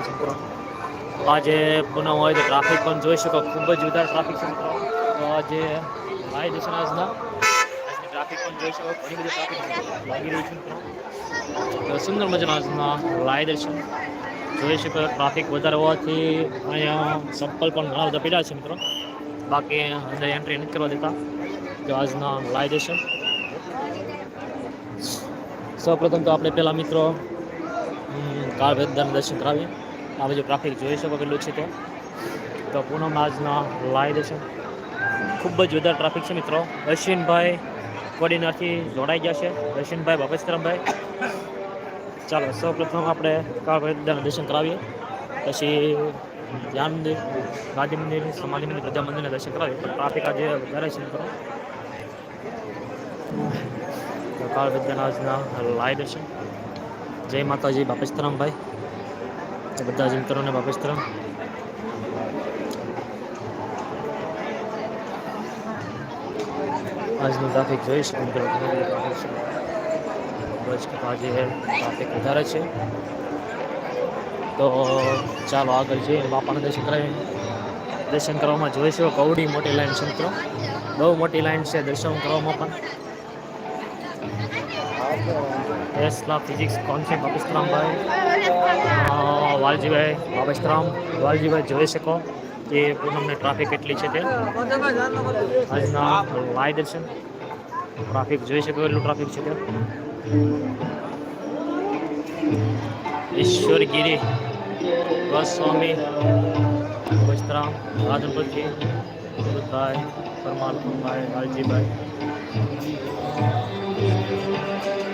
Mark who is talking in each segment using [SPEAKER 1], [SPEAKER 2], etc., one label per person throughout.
[SPEAKER 1] રહ્યા છે મિત્રો. આજે પુનઃ હોય તો ટ્રાફિક પણ જોઈ શકો. ખૂબ જ વધારે ટ્રાફિક છે મિત્રો. આજે ભાઈ આજની. ટ્રાફિક પણ જોઈ શકો. ઘણી બધી ટ્રાફિક લાગી રહી છે મિત્રો. સુંદર મજાના લાઈ દર્શન. જોઈ શકો ટ્રાફિક વધારે હોવાથી અહીંયા ચપ્પલ પણ ઘણા બધા પીડા છે મિત્રો. બાકી અંદર એન્ટ્રી નથી કરવા દેતા. આજના લાય દર્શન. સૌપ્રથમ તો આપણે પહેલાં મિત્રો કાળ વેદાના દર્શન કરાવીએ. આ બાજુ ટ્રાફિક જોઈ શકો કેટલું છે તે. તો પૂનમ આજના લાઈ છે. ખૂબ જ વધારે ટ્રાફિક છે મિત્રો. અશ્વિનભાઈ કોડીનારથી જોડાઈ ગયા છે. અશ્વિનભાઈ બાપેશ્વરમભાઈ ચાલો સૌ પ્રથમ આપણે કાળભાઈ દર્શન કરાવીએ. પછી ધ્યાન મંદિર, ગાંધી મંદિર, સમાધિ મંદિર બધા મંદિરના દર્શન કરાવીએ. પણ ટ્રાફિક આજે વધારે છે મિત્રો. કાળ વેદાના આજના લાઈ દર્શન જય માતાજી બાપેશ્વરમભાઈ એ બધા જ મિત્રોને બાપેશ્વરમ આજનું ટ્રાફિક જોઈ શકો મિત્રો આજે ટ્રાફિક વધારે છે. તો ચાલો આગળ જઈએ બાપાના દર્શન કરાવીએ. દર્શન કરવામાં જોઈશું. કવડી મોટી લાઈન છે મિત્રો. બહુ મોટી લાઈન છે, દર્શન કરવામાં પણ. ટેસ્લા ફિઝિક્સ છે બાપેશ્રામભાઈ વાલજીભાઈ બાપેશ્રામ વાલજીભાઈ જોઈ શકો કે પૂનમને ટ્રાફિક કેટલી છે તે. આજના લાઈ દર્શન. ટ્રાફિક જોઈ શકો એટલું ટ્રાફિક છે તે. ઈશ્વરગીરી, ગોસ્વામી બાપેશ્રામ રાધનપુરથી સુરતભાઈ પરમાત્માભાઈ લાલજીભાઈ.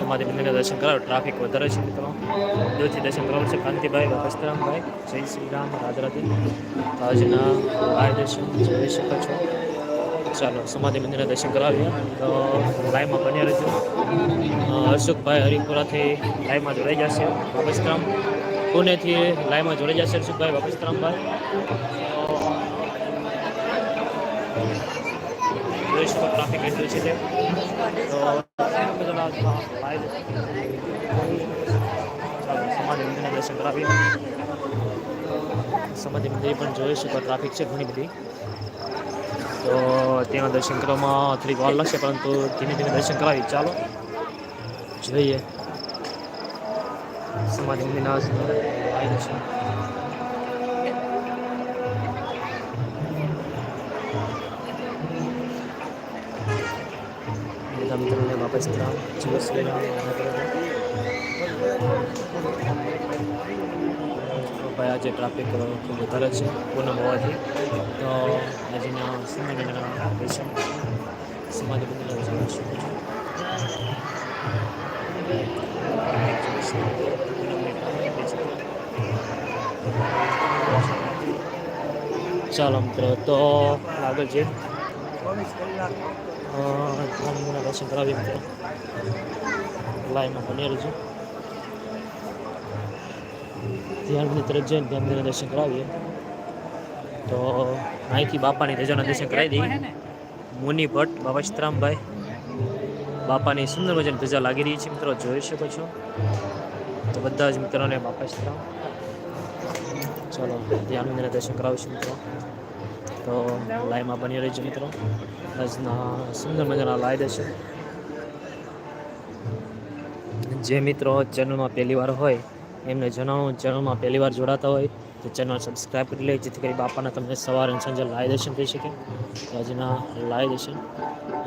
[SPEAKER 1] સમાધિ મંદિરના દર્શન કરાવો. ટ્રાફિક વધારે છે મિત્રો. દૂરથી દર્શન કરાવો છે. કાંતિભાઈ વસ્તરામભાઈ જય શ્રી રામ રાધે રાધે તો આજના આ દર્શન જોઈ શકો છો. ચાલો સમાધિ મંદિરના દર્શન કરાવીએ. તો લાઈવમાં બન્યા રહેજો. અ, હર્ષુખભાઈ હરિપુરાથી લાઈવમાં જોડાઈ જશે. બાપસ્તરામ પુણેથી લાઈવમાં જોડાઈ જશે હર્ષુખભાઈ બાપસ્તરામભાઈ જોઈ ટ્રાફિક એટલું છે તે. તો બધા લાઈવ સમાધિ મંદિરના દર્શન કરાવીએ સમાધિ મંદિર પણ જોઈશું પણ ટ્રાફિક છે ઘણી બધી. તો ત્યાં દર્શન કરવામાં થોડીક વાર લાગશે, પરંતુ ધીમે ધીમે દર્શન કરાવી. ચાલો, જોઈએ. સમાધિ મંદિરના દર્શન મિત્રોને વાપસ રામ શ્રી ભાઈ, આજે ટ્રાફિક ખૂબ વધારે છે, પૂનમ હોવાથી. તો આજના સમયના દર્શન મંદિરના દર્શન કરી ચાલો મિત્રો, તો આગળ જઈએ મંદિરના દર્શન કરાવીએ લાઈનમાં બની છું. ધ્યાન મંદિર તરફ જઈને મંદિરના દર્શન કરાવીએ. તો અહીંથી બાપાની ધજાના દર્શન કરાવી દઈએ. મુનિ ભટ્ટ બાબા સીતરામભાઈ બાપાની સુંદર મજાની ધજા લાગી રહી છે મિત્રો, જોઈ શકો છો. તો બધા જ મિત્રોને બાપા સીતરામ ચલો ધ્યાન મંદિરના દર્શન કરાવીશું મિત્રો. તો લાઈવમાં બની રહેજો મિત્રો. આજના સુંદર મજાના લાઈ છે. જે મિત્રો ચેનલમાં પહેલી વાર હોય, એમને જણાવું, ચેનલમાં પહેલી વાર જોડાતા હોય, તો ચેનલ સબસ્ક્રાઈબ કરી લે, જેથી કરી બાપાના તમને સવારે અને સાંજે લાઈ દર્શન થઈ શકે. આજના લાઈ દર્શન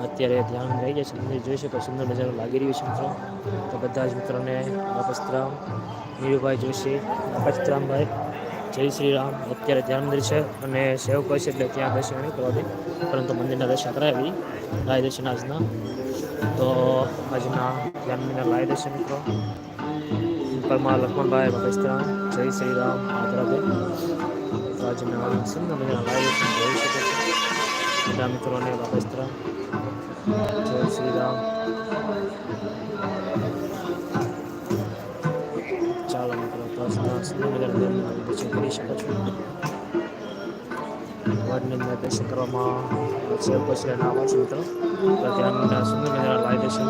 [SPEAKER 1] અત્યારે ધ્યાન રહી જાય છે મંદિર જોઈ શકો સુંદર મજાનું લાગી રહ્યું છે મિત્રો. તો બધા જ મિત્રોને અપસ્ત્રામ નીરુભાઈ જોશી બાપસ્તરામભાઈ જય શ્રી રામ. અત્યારે ધ્યાન મંદિર છે અને સેવકો છે એટલે ત્યાં દર્શન નહીં કરવા પરંતુ મંદિરના દર્શન કરાવી. લાય દર્શન આજના. તો આજના ધ્યાન મંદિરના લાય દર્શન મિત્રો. પરમા લક્ષ્મણભાઈ ભગસ્ત્રામ જય શ્રી રામ આદરાભાઈ તો આજના સુંદર મંદિરના લાય દર્શન જોઈ શકે છે. બધા મિત્રોને ભગસ્ત્રામ જય શ્રી રામ. આજના સુંદર મજાના દર્શન કરી શકો છો વડની અંદર દર્શન કરવામાં છે પછી ના આવો છો તો ત્યાં સુંદર મજાના લાઈવ દર્શન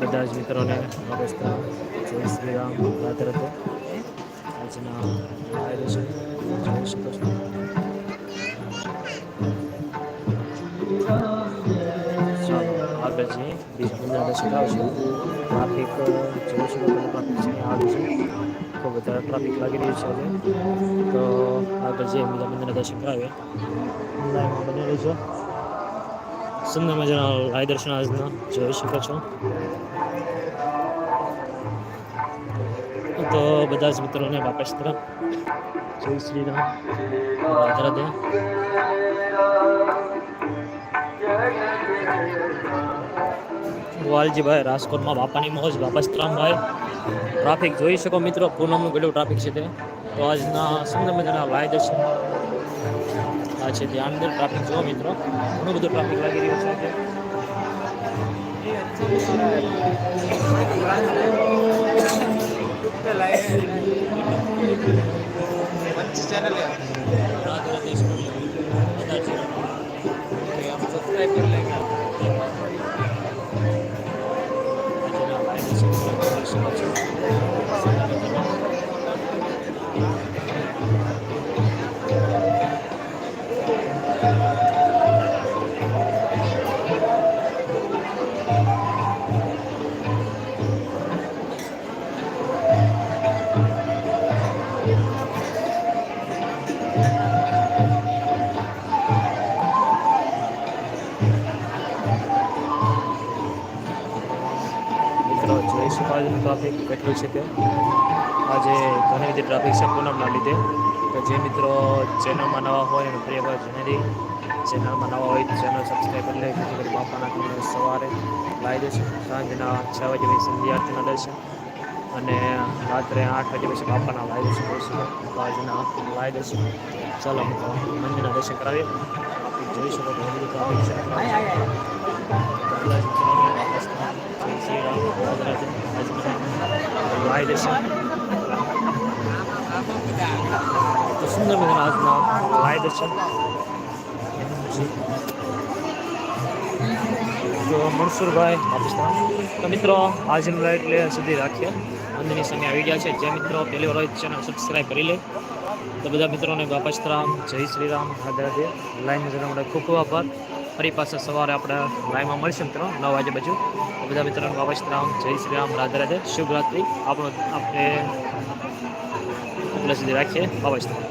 [SPEAKER 1] બધા જ મિત્રોને નમસ્કાર જય શ્રી રામ જોઈ શકો છો ચાલો આગળ જઈએ બીજા દર્શન આવશે ટ્રાફિક જોઈ શકો તમે ટ્રાફિક છે આવે છે ખૂબ વધારે ટ્રાફિક લાગી રહ્યું છે હવે તો આગળ જઈએ બીજા મંદિરના દર્શન કરાવીએ લાઈવમાં બની રહેજો સુંદર મજાના લાઈ દર્શન આજના જોઈ શકો છો તો બધા જ મિત્રોને વાપસ તરફ જય શ્રી રામ રાધે રાધે વાલજીભાઈ રાજકોટમાં બાપાની મોજ વાપસ ભાઈ ટ્રાફિક જોઈ શકો મિત્રો, પૂનમનું કેટલું ટ્રાફિક છે તે. તો આજના સુંદર મજાના વાય દર્શન. આ છે ત્યાં અંદર ટ્રાફિક જુઓ મિત્રો. ઘણું બધું ટ્રાફિક લાગી રહ્યું છે અત્યારે. ટ્રાફિક કેટલું છે તે? આજે ઘણી બધી ટ્રાફિક છે પૂનમના લીધે. તો જે મિત્રો ચેનલમાં નવા હોય અને પ્રિય હોય જનરી ચેનલમાં નવા હોય તો ચેનલ સબસ્ક્રાઈબ કરી લે, જેથી કરી બાપાના તમને સવારે લાવી દેશે. સાંજના છ વાગે પછી સંધ્યા આરતીના દર્શન. અને રાત્રે આઠ વાગે પછી બાપાના લાવી દર્શન. બાજુના લાવી દર્શન ચાલો, મંદિરના દર્શન કરાવીએ. જોઈ શકો ઘણું ટ્રાફિક છે. Thank શ્રી લાવી દર્શન તો સુંદર મજાના આજના લાઈ દર્શન. તો મનસુરભાઈ પાકિસ્તાન તો મિત્રો આજનું લાઈટ લે સુધી રાખીએ. અંદરની સામે આવી ગયા છે. જે મિત્રો, પહેલી વાર ચેનલ સબસ્ક્રાઈબ કરી લે. તો બધા મિત્રોને વાપસ રામ જય શ્રી રામ રાધે રાધે લાઈન માટે ખૂબ ખૂબ આભાર. ફરી પાછા સવારે આપણે લાઈવમાં મળશે મિત્રો, નવ વાગે બાજુ. બધા મિત્રોને વાપસ રામ, જય શ્રી રામ, રાધે રાધે. શુભરાત્રિ આપણો આપણે સુધી રાખીએ. રામ.